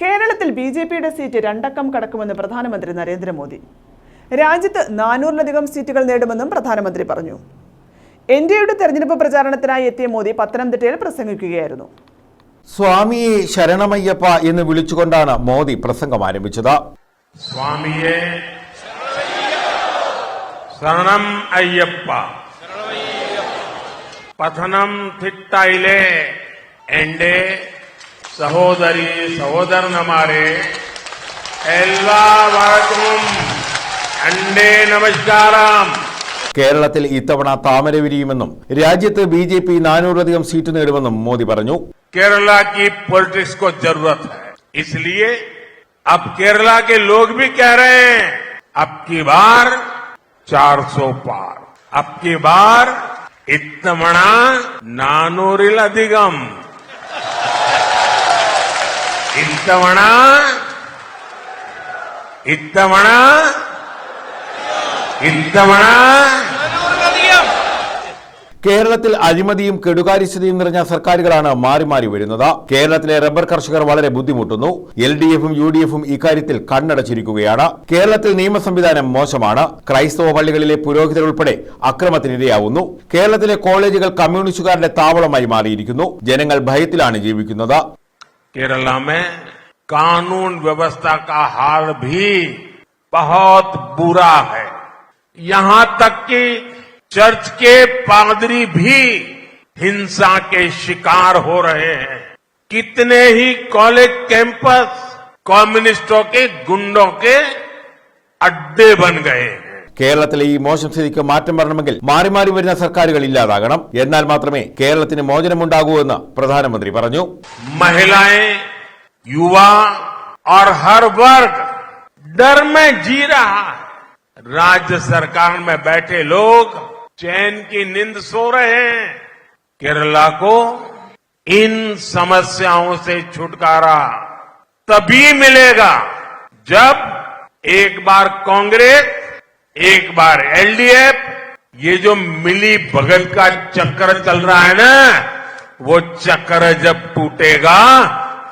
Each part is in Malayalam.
കേരളത്തിൽ ബി ജെ പിയുടെ സീറ്റ് രണ്ടക്കം കടക്കുമെന്ന് പ്രധാനമന്ത്രി നരേന്ദ്രമോദി. രാജ്യത്ത് നാനൂറിലധികം സീറ്റുകൾ നേടുമെന്നും പ്രധാനമന്ത്രി പറഞ്ഞു. എൻ ഡി എയുടെ തെരഞ്ഞെടുപ്പ് പ്രചാരണത്തിനായി എത്തിയ മോദി പത്തനംതിട്ടയിൽ പ്രസംഗിക്കുകയായിരുന്നു. സ്വാമിയെ ശരണമയ്യപ്പ എന്ന് വിളിച്ചുകൊണ്ടാണ് മോദി പ്രസംഗം ആരംഭിച്ചത്. സ്വാമിയെ ശരണം അയ്യപ്പ. പത്തനംതിട്ടയിലെ തിട്ടയിലെ എന്റെ സഹോദരി സഹോദരന്മാരെ എല്ലാവർക്കും എന്റെ നമസ്കാരം കേരളത്തിൽ ഇത്തവണ താമര വിരിയുമെന്നും രാജ്യത്ത് ബി ജെ പി നാനൂറിലധികം സീറ്റ് നേടുമെന്നും മോദി പറഞ്ഞു केरला की पॉलिटिक्स को जरूरत है इसलिए अब केरला के लोग भी कह रहे हैं अब की बार 400 पार अब की बार इतमणा नानूरिल ഇത്തവണ ഇത്തവണ ഇത്തവണ. കേരളത്തിൽ അഴിമതിയും കെടുകാര്യസ്ഥതയും നിറഞ്ഞ സർക്കാരുകളാണ് മാറി മാറി വരുന്നത്. കേരളത്തിലെ റബ്ബർ കർഷകർ വളരെ ബുദ്ധിമുട്ടുന്നു. എൽ ഡി എഫും യു ഡി എഫും ഇക്കാര്യത്തിൽ കണ്ണടച്ചിരിക്കുകയാണ്. കേരളത്തിൽ നിയമ സംവിധാനം മോശമാണ്. ക്രൈസ്തവ പള്ളികളിലെ പുരോഹിതർ ഉൾപ്പെടെ അക്രമത്തിനിരയാവുന്നു. കേരളത്തിലെ കോളേജുകൾ കമ്മ്യൂണിസ്റ്റുകാരുടെ താവളമായി മാറിയിരിക്കുന്നു. ജനങ്ങൾ ഭയത്തിലാണ് ജീവിക്കുന്നത്. केरला में कानून व्यवस्था का हाल भी बहुत बुरा है। यहाँ तक कि चर्च के पादरी भी हिंसा के शिकार हो रहे हैं। कितने ही कॉलेज कैंपस कम्युनिस्टों के गुंडों के अड्डे बन गए हैं। കേരളത്തിലെ ഈ മോശം സ്ഥിതിക്ക് മാറ്റം വരണമെങ്കിൽ മാറി മാറി വരുന്ന സർക്കാരുകൾ ഇല്ലാതാകണം എന്നാൽ മാത്രമേ കേരളത്തിന് മോചനമുണ്ടാകൂ എന്ന് പ്രധാനമന്ത്രി പറഞ്ഞു महिलाएं युवा और हर वर्ग डर में जी रहा है राज्य सरकार में बैठे लोग चैन की नींद सो रहे हैं केरला को इन समस्याओं से छुटकारा तभी मिलेगा जब एक बार कांग्रेस एक बार एलडीएफ, ये जो मिली भगत का चक्कर चल रहा है ना, वो चक्र जब टूटेगा,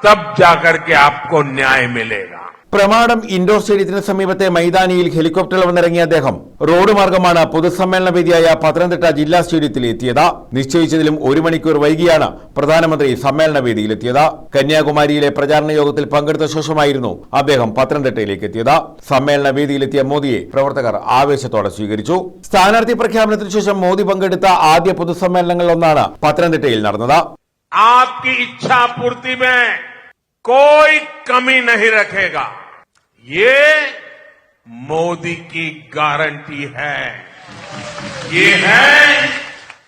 तब जाकर के आपको न्याय मिलेगा। പ്രമാണം ഇൻഡോർ സ്റ്റേഡിയത്തിന് സമീപത്തെ മൈതാനിയിൽ ഹെലികോപ്റ്ററിൽ വന്നിറങ്ങിയ അദ്ദേഹം റോഡ് മാർഗമാണ് പൊതുസമ്മേളന വേദിയായ പത്തനംതിട്ട ജില്ലാ സ്റ്റേഡിയത്തിൽ എത്തിയത്. നിശ്ചയിച്ചതിലും ഒരു മണിക്കൂർ വൈകിയാണ് പ്രധാനമന്ത്രി സമ്മേളന വേദിയിലെത്തിയത് കന്യാകുമാരിയിലെ പ്രചാരണ യോഗത്തിൽ പങ്കെടുത്ത ശേഷമായിരുന്നു അദ്ദേഹം പത്തനംതിട്ടയിലേക്ക് എത്തിയത്. സമ്മേളന വേദിയിലെത്തിയ മോദിയെ പ്രവർത്തകർ ആവേശത്തോടെ സ്വീകരിച്ചു. സ്ഥാനാർത്ഥി പ്രഖ്യാപനത്തിനു ശേഷം മോദി പങ്കെടുത്ത ആദ്യ പൊതുസമ്മേളനങ്ങളിലൊന്നാണ് പത്തനംതിട്ടയിൽ നടന്നത്. ആപ്കി ഇച്ഛാപൂർത്തി कोई कमी नहीं रखेगा। ये मोदी की गारंटी है। ये है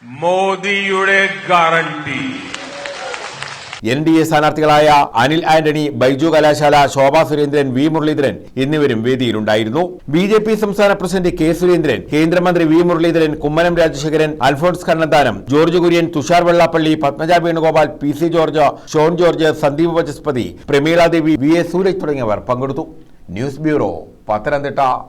मोदी उड़े गारंटी। എൻ ഡി എ സ്ഥാനാർത്ഥികളായ അനിൽ ആന്റണി ബൈജു കലാശാല ശോഭാ സുരേന്ദ്രൻ വി മുരളീധരൻ എന്നിവരും വേദിയിലുണ്ടായിരുന്നു. ബി ജെ പി സംസ്ഥാന പ്രസിഡന്റ് കെ സുരേന്ദ്രൻ കേന്ദ്രമന്ത്രി V Muraleedharan Kummanam Rajasekharan Alphons Kannanthanam George Kurian Thushar Vellappally Padmaja Venugopal P C George Shone George Sandeep Vachaspathi Prameela Devi V A Sooraj തുടങ്ങിയവർ പങ്കെടുത്തു. News bureau Pathanamthitta.